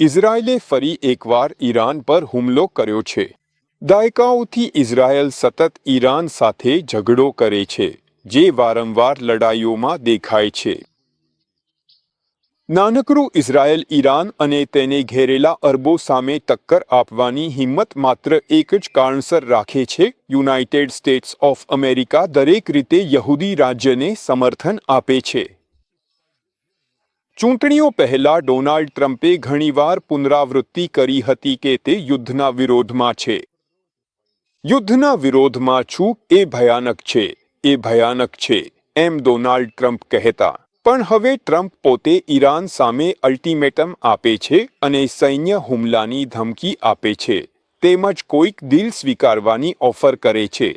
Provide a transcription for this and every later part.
ઇઝરાયેલે ફરી એકવાર ઈરાન પર હુમલો કર્યો છે. દાયકાઓથી ઇઝરાયલ સતત ઈરાન સાથે ઝઘડો કરે છે, જે વારંવાર લડાઈઓમાં દેખાય છે. નાનકડું ઇઝરાયલ ઈરાન અને તેને ઘેરેલા અરબો સામે ટક્કર આપવાની હિંમત માત્ર એક જ કારણસર રાખે છે, યુનાઇટેડ સ્ટેટ્સ ઓફ અમેરિકા દરેક રીતે યહૂદી રાજ્યને સમર્થન આપે છે. ચૂંટણીઓ પહેલા ડોનાલ્ડ ટ્રમ્પે ઘણીવાર પુનરાવૃત્તિ કરી હતી કે તે યુદ્ધના વિરોધમાં છે. યુદ્ધના વિરોધમાં છું એ ભયાનક છે, એ ભયાનક છે, એમ ડોનાલ્ડ ટ્રમ્પ કહેતા. પણ હવે ટ્રમ્પ પોતે ઈરાન સામે અલ્ટિમેટમ આપે છે અને સૈન્ય હુમલાની ધમકી આપે છે, તેમજ કોઈક દિલ સ્વીકારવાની ઓફર કરે છે.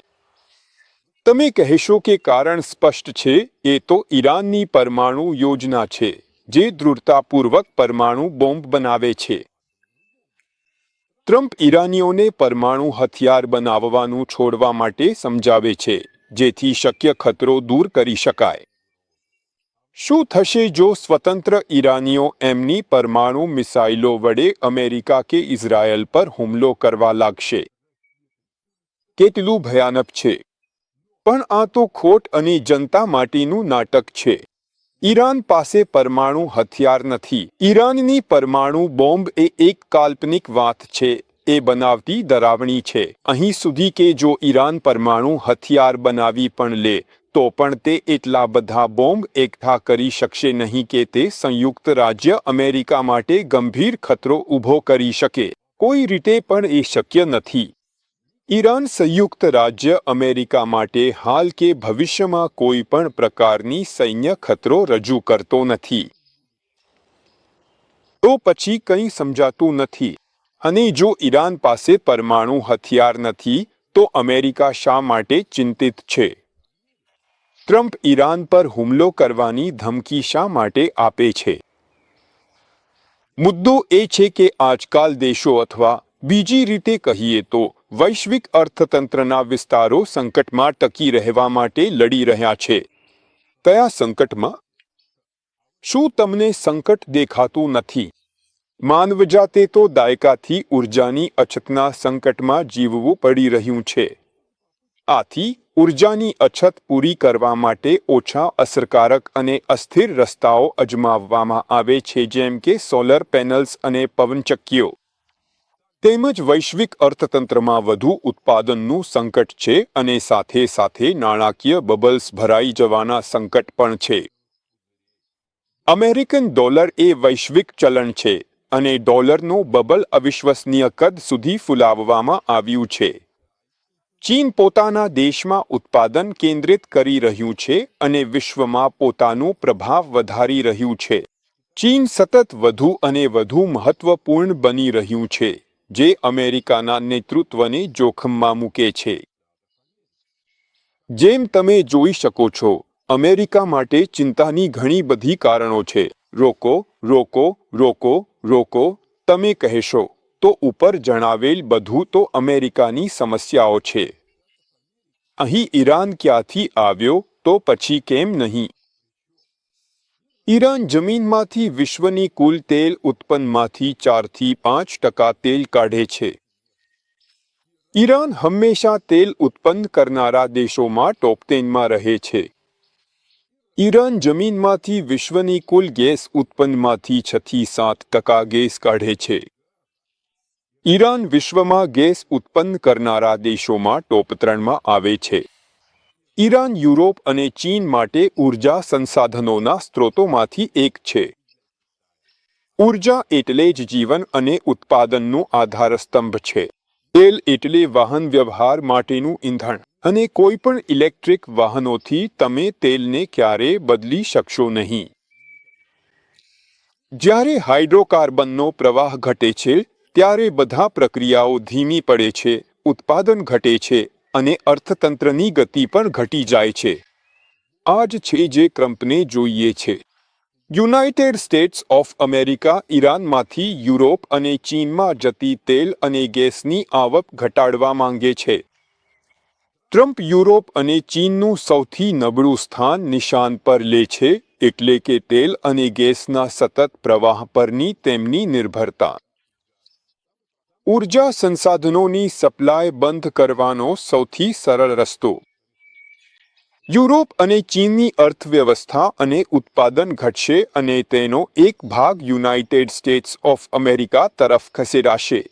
તમે કહેશો કે કારણ સ્પષ્ટ છે, એ તો ઈરાનની પરમાણુ યોજના છે. જે દૃઢતાપૂર્વક પરમાણુ બોમ્બ બનાવે છે. ટ્રમ્પ ઈરાનીઓને પરમાણુ હથિયાર બનાવવાનું છોડવા માટે સમજાવે છે, જેથી શક્ય ખતરો દૂર કરી શકાય. શું થશે જો સ્વતંત્ર ઈરાનીઓ એમની પરમાણુ મિસાઇલો વડે અમેરિકા કે ઇઝરાયલ પર હુમલો કરવા લાગશે? કેટલું ભયાનક છે. પણ આ તો ખોટ અને જનતા માટેનું નાટક છે. ઈરાન પાસે પરમાણુ હથિયાર નથી. ઈરાનની પરમાણુ બોમ્બ એ એક કાલ્પનિક વાત છે. એ બનાવતી ડરાવણી છે. અહીં સુધી કે જો ઈરાન પરમાણુ હથિયાર બનાવી પણ લે, તો પણ તે એટલા બધા બોમ્બ એકઠા કરી શકશે નહીં કે તે સંયુક્ત રાજ્ય અમેરિકા માટે ગંભીર ખતરો ઊભો કરી શકે. કોઈ રીતે પણ એ શક્ય નથી. ઈરાન સંયુક્ત રાજ્ય અમેરિકા માટે હાલ કે ભવિષ્યમાં કોઈ પણ પ્રકારની સૈન્ય ખતરો રજૂ કરતો નથી. તો પછી કંઈ સમજાતું નથી. અને જો ઈરાન પાસે પરમાણુ હથિયાર નથી, તો અમેરિકા શા માટે ચિંતિત છે? ટ્રમ્પ ઈરાન પર હુમલો કરવાની ધમકી શા માટે આપે છે? મુદ્દો એ છે કે આજકાલ દેશો અથવા બીજી રીતે કહીએ તો વૈશ્વિક અર્થતંત્રના વિસ્તારો સંકટમાં ટકી રહેવા માટે લડી રહ્યા છે. કયા સંકટમાં? શું તમને સંકટ દેખાતું નથી? માનવજાતે તો દાયકાથી ઉર્જાની અછતના સંકટમાં જીવવું પડી રહ્યું છે. આથી ઉર્જાની અછત પૂરી કરવા માટે ઓછા અસરકારક અને અસ્થિર રસ્તાઓ અજમાવવામાં આવે છે જેમ કે સોલર પેનલ્સ અને પવનચક્કીઓ. તેમજ વૈશ્વિક અર્થતંત્રમાં વધુ ઉત્પાદનનું સંકટ છે અને સાથે સાથે નાણાકીય બબલ્સ ભરાઈ જવાના સંકટ પણ છે. અમેરિકન ડોલર એ વૈશ્વિક ચલણ છે અને ડોલરનું બબલ અવિશ્વસનીય કદ સુધી ફુલાવવામાં આવ્યું છે. ચીન પોતાના દેશમાં ઉત્પાદન કેન્દ્રિત કરી રહ્યું છે અને વિશ્વમાં પોતાનું પ્રભાવ વધારી રહ્યું છે. ચીન સતત વધુ અને વધુ મહત્વપૂર્ણ બની રહ્યું છે. જે અમેરિકાના નેતૃત્વને જોખમમાં મૂકે છે. જેમ તમે જોઈ શકો છો, અમેરિકા માટે ચિંતાની ઘણી બધી કારણો છે. રોકો રોકો રોકો રોકો, તમે કહેશો. તો ઉપર જણાવેલ બધું તો અમેરિકાની સમસ્યાઓ છે. અહીં ઈરાન ક્યાંથી આવ્યો, તો પછી કેમ નહીં? ઈરાન જમીનમાંથી વિશ્વની કુલ તેલ ઉત્પન્નમાંથી ચારથી પાંચ ટકા તેલ કાઢે છે. ઈરાન હંમેશા તેલ ઉત્પન્ન કરનારા દેશોમાં ટોપ ટેનમાં રહે છે. ઈરાન જમીનમાંથી વિશ્વની કુલ ગેસ ઉત્પન્નમાંથી છથી સાત ટકા ગેસ કાઢે છે. ઈરાન વિશ્વમાં ગેસ ઉત્પન્ન કરનારા દેશોમાં ટોપ ત્રણમાં આવે છે. ઈરાન, યુરોપ અને ચીન માટે ઊર્જા સંસાધનોના સ્ત્રોતોમાંથી એક છે. ઊર્જા એટલે જ જીવન અને ઉત્પાદનનો આધારસ્તંભ છે. તેલ એટલે વાહન વ્યવહાર માટેનું ઈંધણ. અને કોઈ પણ ઇલેક્ટ્રિક વાહનોથી તમે તેલને ક્યારે બદલી શકશો નહીં. જ્યારે હાઇડ્રોકાર્બનનો પ્રવાહ ઘટે છે, ત્યારે બધા પ્રક્રિયાઓ ધીમી પડે છે, ઉત્પાદન ઘટે છે અને અર્થતંત્રની ગતિ પણ ઘટી જાય છે. આ જ છે જે ટ્રમ્પને જોઈએ છે. યુનાઇટેડ સ્ટેટ્સ ઓફ અમેરિકા, ઈરાનમાંથી યુરોપ અને ચીનમાં જતી તેલ અને ગેસની આવક ઘટાડવા માંગે છે. ટ્રમ્પ યુરોપ અને ચીનનું સૌથી નબળું સ્થાન નિશાન પર લે છે, એટલે કે તેલ અને ગેસના સતત પ્રવાહ પરની તેમની નિર્ભરતા. ઊર્જા સંસાધનોની સપ્લાય બંધ કરવાનો સૌથી સરળ રસ્તો. યુરોપ અને ચીનની અર્થવ્યવસ્થા અને ઉત્પાદન ઘટશે અને તેનો એક ભાગ યુનાઇટેડ સ્ટેટ્સ ઓફ અમેરિકા તરફ ખસેડાશે.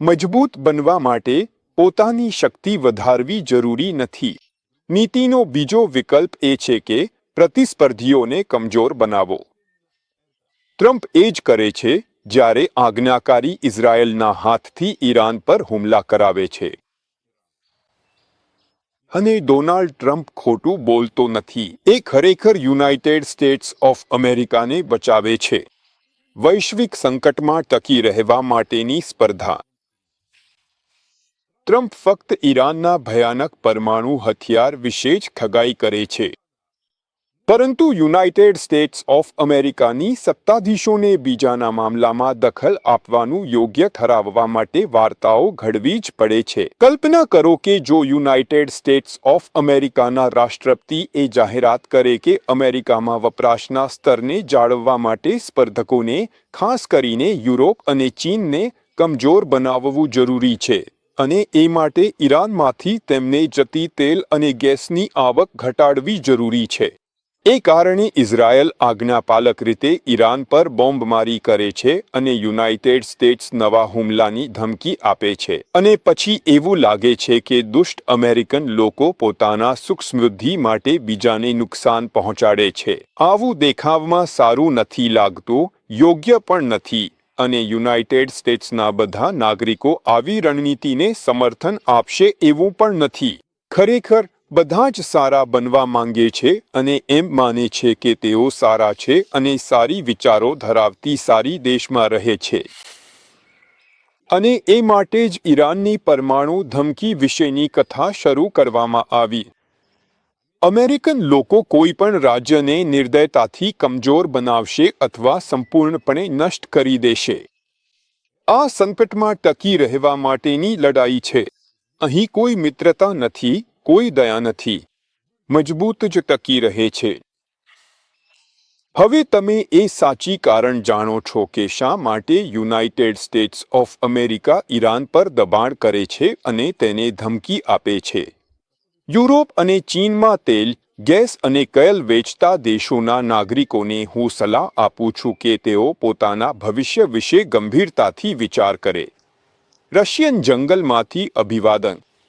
મજબૂત બનવા માટે પોતાની શક્તિ વધારવી જરૂરી નથી. નીતિનો બીજો વિકલ્પ એ છે કે પ્રતિસ્પર્ધીઓને કમજોર બનાવો. ટ્રમ્પ એ જ કરે છે જ્યારે આજ્ઞાકારી ઇઝરાયેલના હાથથી ઈરાન પર હુમલા કરાવે છે. અને ડોનાલ્ડ ટ્રમ્પ ખોટું બોલતો નથી. એ ખરેખર યુનાઇટેડ સ્ટેટ્સ ઓફ અમેરિકાને બચાવે છે. વૈશ્વિક સંકટમાં ટકી રહેવા માટેની સ્પર્ધા. ટ્રમ્પ ફક્ત ઈરાનના ભયાનક પરમાણુ હથિયાર વિશે જ ખગાઈ કરે છે. પરંતુ યુનાઇટેડ સ્ટેટ્સ ઓફ અમેરિકાની સત્તાધીશોને બીજાના મામલામાં દખલ આપવાનું યોગ્ય ઠરાવવા માટે વાર્તાઓ ઘડવી જ પડે છે. કલ્પના કરો કે જો યુનાઇટેડ સ્ટેટ્સ ઓફ અમેરિકાના રાષ્ટ્રપતિ એ જાહેરાત કરે કે અમેરિકામાં વપરાશના સ્તરને જાળવવા માટે સ્પર્ધકોને, ખાસ કરીને યુરોપ અને ચીનને, કમજોર બનાવવું જરૂરી છે. અને એ માટે ઈરાનમાંથી તેમને જતી તેલ અને ગેસની આવક ઘટાડવી જરૂરી છે. એ કારણે ઇઝરાયલ આજ્ઞાપાલક રીતે ઈરાન પર બોમ્બમારી કરે છે અને યુનાઇટેડ સ્ટેટ્સ નવા હુમલાની ધમકી આપે છે. અને પછી એવું લાગે છે કે દુષ્ટ અમેરિકન લોકો પોતાના સુખ માટે બીજાને નુકસાન પહોંચાડે છે. આવું દેખાવમાં સારું નથી લાગતું, યોગ્ય પણ નથી અને યુનાઇટેડ સ્ટેટ્સના બધા નાગરિકો આવી રણનીતિને સમર્થન આપશે એવું પણ નથી. ખરેખર બધા જ સારા બનવા માંગે છે અને એમ માને છે કે તેઓ સારા છે અને સારી વિચારો ધરાવતી સારી દેશમાં રહે છે. અને એ માટે જ ઈરાનની પરમાણુ ધમકી વિશેની કથા શરૂ કરવામાં આવી. અમેરિકન લોકો કોઈ પણ રાજ્યને નિર્દયતાથી કમજોર બનાવશે અથવા સંપૂર્ણપણે નષ્ટ કરી દેશે. આ સંકટમાં ટકી રહેવા માટેની લડાઈ છે. અહીં કોઈ મિત્રતા નથી કોઈ દયા નથી. મજબૂત જ ટકી રહે છે. હવે તમે એ સાચી કારણ જાણો છો કે શા માટે united states of America Iran પર દબાણ કરે છે અને તેને ધમકી આપે છે. યુરોપ અને ચીનમાં તેલ, ગેસ અને કયલ વેચતા દેશોના નાગરિકોને હું સલાહ આપું છું કે તેઓ પોતાના ભવિષ્ય વિશે ગંભીરતાથી વિચાર કરે. રશિયન જંગલમાંથી અભિવાદન